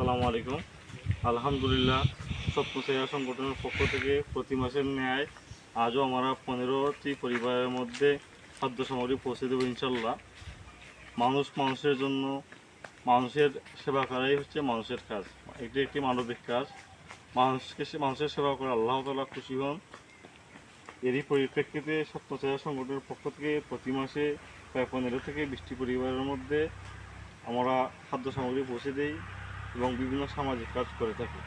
আসসালামু আলাইকুম। আলহামদুলিল্লাহ সেবা সংগঠনের পক্ষ থেকে প্রতি মাসের ন্যায় আজও আমরা পনেরোটি পরিবারের মধ্যে খাদ্য সামগ্রী পৌঁছে দেবো ইনশাল্লাহ। মানুষ মানুষের জন্য, মানুষের সেবা করাই হচ্ছে মানুষের কাজ। এটি একটি মানবিক কাজ। মানুষকে সে- মানুষের সেবা করে আল্লাহ তালা খুশি হন। এরই পরিপ্রেক্ষিতে স্বপ্ন সেবা সংগঠনের পক্ষ থেকে প্রতি মাসে প্রায় পনেরো থেকে বিশটি পরিবারের মধ্যে আমরা খাদ্য সামগ্রী পৌঁছে দিই। এবং বিভিন্ন সামাজিক কাজ করে থাকি।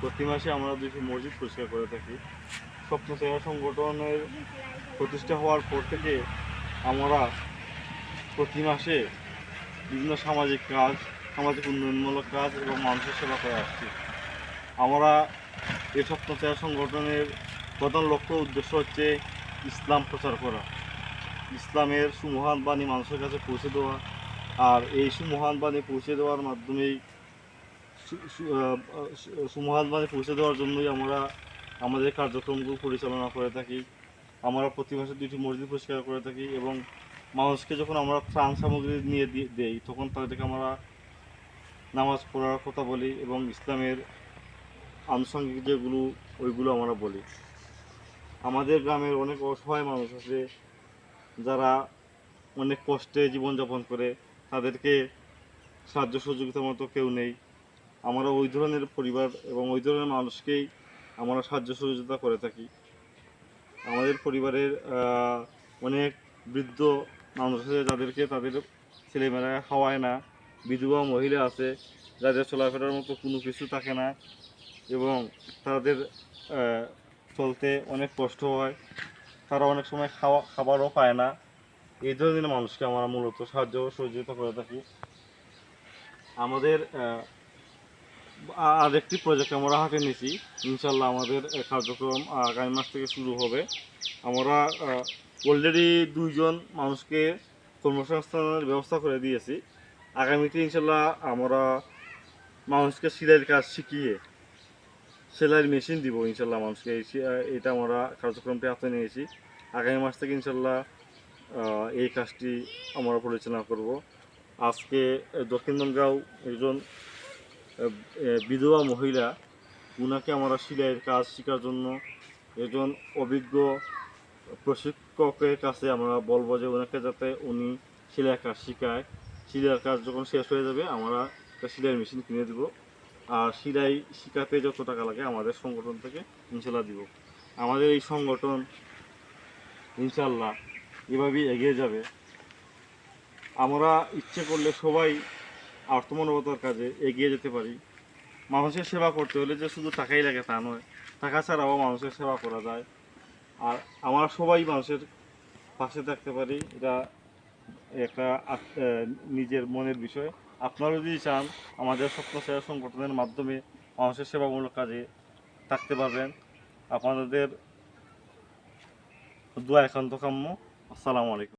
প্রতি মাসে আমরা দুটি মসজিদ পরিষ্কার করে থাকি। স্বপ্ন সেবা সংগঠনের প্রতিষ্ঠা হওয়ার পর থেকে আমরা প্রতি মাসে বিভিন্ন সামাজিক কাজ, সামাজিক উন্নয়নমূলক কাজ এবং মানুষের সেবা করে আসছি। আমরা এই স্বপ্ন সেবা সংগঠনের প্রধান লক্ষ্য উদ্দেশ্য হচ্ছে ইসলাম প্রচার করা। ইসলামের সুমহান বাণী মানুষের কাছে পৌঁছে দেওয়া। আর এই সুমহান বাণী পৌঁছে দেওয়ার মাধ্যমেই সু- সু- আহ, সু- সুমহান বাণী পৌঁছে দেওয়ার জন্যই আমরা আমাদের কার্যক্রমগুলো পরিচালনা করে থাকি। আমরা প্রতি মাসে দুটি মসজিদ পরিষ্কার করে থাকি এবং মানুষকে যখন আমরা ত্রাণ সামগ্রী নিয়ে দেই তখন তাদেরকে আমরা নামাজ পড়ার কথা বলি এবং ইসলামের আনুষঙ্গিক যেগুলো ওইগুলো আমরা বলি। আমাদের গ্রামের অনেক অসহায় মানুষ আছে যারা অনেক কষ্টে জীবনযাপন করে তাদেরকে সাহায্য সহযোগিতার মতো কেউ নেই। আমরা ওই ধরনের পরিবার এবং ওই ধরনের মানুষকেই আমরা সাহায্য সহযোগিতা করে থাকি। আমাদের পরিবারের অনেক বৃদ্ধ মানুষ আছে যাদেরকে তাদের ছেলেমেয়েরা খাওয়ায় না। বিধবা মহিলা আছে যাদের চলাফেরার মতো কোনো কিছু থাকে না এবং তাদের চলতে অনেক কষ্ট হয়। তারা অনেক সময় খাওয়া, খাবারও পায় না। এই ধরনের মানুষকে আমরা মূলত সাহায্য সহযোগিতা করে থাকি। আমাদের আর একটি প্রজেক্ট আমরা হাতে নিয়েছি। ইনশাল্লাহ আমাদের কার্যক্রম আগামী মাস থেকে শুরু হবে। আমরা অলরেডি দুইজন মানুষকে কর্মসংস্থানের ব্যবস্থা করে দিয়েছি। আগামীতে ইনশাল্লাহ আমরা মানুষকে সেলাইয়ের কাজ শিখিয়ে সেলাইয়ের মেশিন দিব ইনশাল্লাহ মানুষকে। এটা আমরা কার্যক্রমটি হাতে নিয়েছি। আগামী মাস থেকে ইনশাল্লাহ এই কাজটি আমরা পরিচালনা করব। আজকে দক্ষিণ দমগাঁও একজন বিধবা মহিলা, উনাকে আমরা সিলাইয়ের কাজ শেখার জন্য একজন অভিজ্ঞ প্রশিক্ষকের কাছে আমরা বলব যে ওনাকে যাতে উনি সেলাইয়ের কাজ শেখায়। সেলাইয়ের কাজ যখন শেষ হয়ে যাবে, আমরা একটা সেলাইয়ের মেশিন কিনে দেবো। আর সিলাই শিখাতে যত টাকা লাগে, আমাদের সংগঠন থেকে ইনশাল্লাহ দিব। আমাদের এই সংগঠন ইনশাল্লাহ এভাবেই এগিয়ে যাবে। আমরা ইচ্ছে করলে সবাই আত্মমানবতার কাজে এগিয়ে যেতে পারি। মানুষের সেবা করতে হলে যে শুধু টাকাই লাগে তা নয়, টাকা ছাড়াও মানুষের সেবা করা যায়। আর আমরা সবাই মানুষের পাশে থাকতে পারি, এটা একটা নিজের মনের বিষয়। আপনারা যদি চান, আমাদের স্বপ্ন সেবা সংগঠনের মাধ্যমে মানুষের সেবামূলক কাজে থাকতে পারবেন। আপনাদের দোয়া একান্ত কাম্য। আসসালামু আলাইকুম।